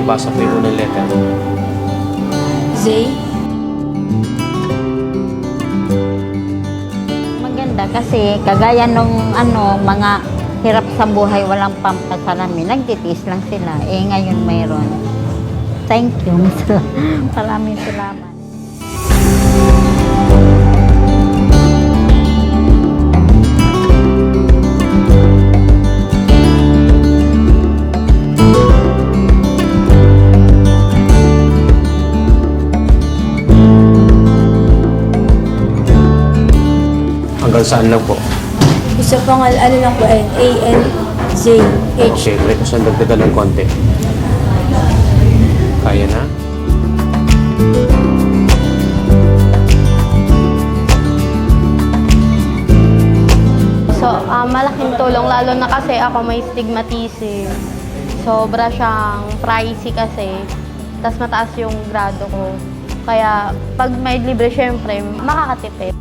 Ibasa po yung unang letter. Z. Maganda kasi kagaya nung ano, mga hirap sa buhay, walang pampasalamin, nagtitiis lang sila. Eh ngayon mayroon. Thank you. Maraming salamat. Hanggang saan lang po? Isa pang al- ano lang po, N. A, N, Z, H. Okay, ko siyang dagdagan ng konti. Kaya na? So, ah, malaking tulong lalo na kasi ako may stigmatism. Sobra siyang pricey kasi. Tapos mataas yung grado ko. Kaya pag may libre, syempre, makakatipid.